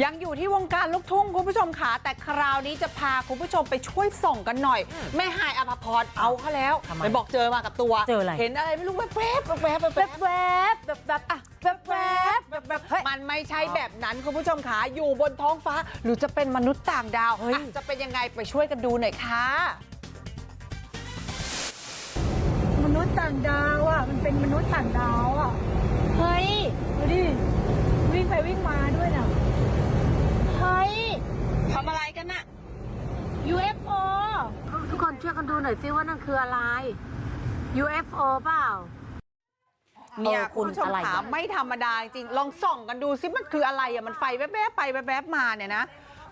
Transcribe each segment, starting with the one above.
ยังอยู่ที่วงการลูกทุ่งคุณผู้ชมค่ะแต่คราวนี้จะพาคุณผู้ชมไปช่วยส่องกันหน่อย แม่หายอภพรเอาเขาแล้วทำไมไปบอกเจอมากับตัวเจออะไรเห็นอะไรไม่รู้แวบๆแวบๆแวบๆแวบๆแวบแบบแบบอะแวบแวบแบบแบบเฮ้ยมันไม่ใช่แบบนั้นคุณผู้ชมค่ะอยู่บนท้องฟ้า หรือจะเป็นมนุษย์ต่างดาวเฮ้ยอะจะเป็นยังไงไปช่วยกันดูหน่อยค่ะมนุษย์ต่างดาวอะมันเป็นมนุษย์ต่างดาวอะเฮ้ยดูดิวิ่งไปวิ่งมาด้วยน่ะ เฮ้ย ทำอะไรกันน่ะ UFO ทุก คนช่วยกันดูหน่อยซิว่านั่นคืออะไร UFO เปล่า เนี่ยเออคุคุณณผู้ชมอะไรขาอะ ไม่ธรรมดาจริงลองส่องกันดูซิมันคืออะไรอะมันไฟแวบๆไปแวบๆมาเนี่ยนะ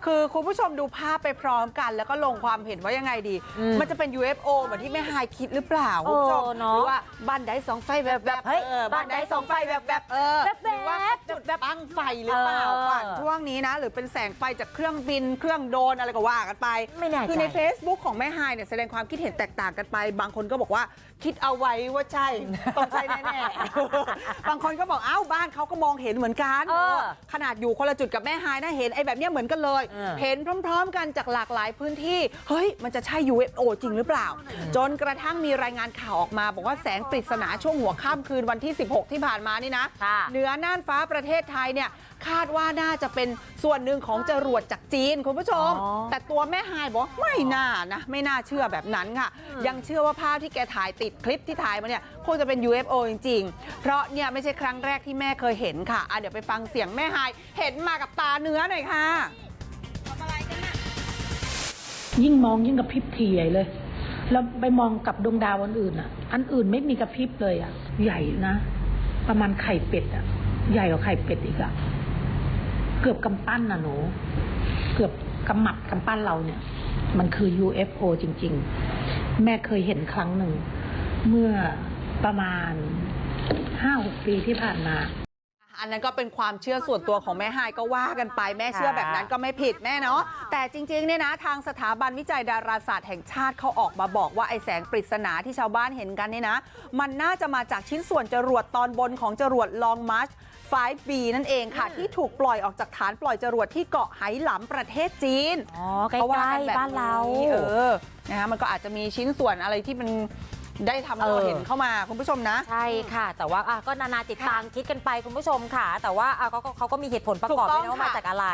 คือคุณผู้ชมดูภาพไปพร้อมกัน แล้วก็ลงความเห็นว่ายังไงดีอืมมันจะเป็น UFO เหมือนที่แม่ฮายคิดหรือเปล่าคุณผู้ชมเออเนอะหรือว่าบ้านใดสองไฟแวบๆเฮ้ยออบ้านใดสองไฟแวบๆเออแวบๆหรือว่าจุ ดตั้งไฟหรือเปล่าเออก่อนช่วงนี้นะ หรือเป็นแสงไฟจากเครื่องบินเครื่องโดรนอะไรก็ว่ากันไปไม่แน่ใจคือใน Facebook ของแม่ฮายเนี่ยแสดงความคิดเห็นแตกต่างกันไป บางคนก็บอกว่าคิดเอาไว้ว่าใช่ต้องใช่แน่ๆบางคนก็บอกอ้าวบ้านเขาก็มองเห็นเหมือนกันเออขนาดอยู่คนละจุดกับแม่ฮายนะเห็นไอ้แบบเนี้ยเหมือนกันเลยเออเห็นพร้อม ๆ กันจากหลากหลายพื้นที่เฮ้ยมันจะใช่ UFO จริงหรือเปล่า จนกระทั่งมีรายงานข่าวออกมา บอกว่าแสงปริศนาช่วงหัวค่ำคืนวันที่ 16 ที่ผ่านมานี่นะค่ะเหนือน่านฟ้าประเทศไทยเนี่ยคาดว่าน่าจะเป็นส่วนหนึ่งของจรวดจากจีนคุณผู้ชมอ๋อแต่ตัวแม่ฮายบอกว่าไม่น่านะไม่น่าเชื่อแบบนั้นค่ะ ยังเชื่อว่าภาพที่แกถ่ายติดคลิปที่ถ่ายมาเนี่ยคงจะเป็น UFO จริง ๆ เพราะเนี่ยไม่ใช่ครั้งแรกที่แม่เคยเห็นค่ะอะเดี๋ยวไปฟังเสียงแม่ฮายเห็นมากับตาเนื้อหน่อยค่ะยิ่งมองยิ่งกระพริบถี่ใหญ่เลย แล้วไปมองกับดวงดาวอันอื่นอะ อันอื่นไม่มีกระพริบเลยอะ ใหญ่นะ ประมาณไข่เป็ดอะ ใหญ่กว่าไข่เป็ดอีกอะเกือบกำปั้นน่ะหนูเกือบกำหมัดกำปั้นเราเนี่ย มันคือ UFO จริง ๆ แม่เคยเห็นครั้งหนึ่ง เมื่อประมาณห้าหกปีที่ผ่านมา อันนั้นก็เป็นความเชื่อส่วนตัวของแม่ฮายก็ว่ากันไปแม่เชื่อแบบนั้นก็ไม่ผิดแม่เนาะแต่จริงๆเนี่ยนะทางสถาบันวิจัยดาราศาสตร์แห่งชาติเขาออกมาบอกว่าไอ้แสงปริศนาที่ชาวบ้านเห็นกันเนี่ยนะ มันน่าจะมาจากชิ้นส่วนจรวดตอนบนของจรวดลองมาร์ช 5B นั่นเองค่ะ ที่ถูกปล่อยออกจากฐานปล่อยจรวดที่เกาะไหหลำประเทศจีนอ๋อใกล้เขาว่ากันแบบๆบ้านเราเออนะฮะมันก็อาจจะมีชิ้นส่วนอะไรที่มัน ได้ทำให้เราเออเห็นเข้ามาคุณผู้ชมนะ ใช่ค่ะ แต่ว่าอะก็นานาจิตตังคิดกันไปคุณผู้ชมค่ะ แต่ว่าอะเขาก็เขาก็มีเหตุผลประกอบถูกต้ด้อวงยนะว่ามาค่ะจากอะไร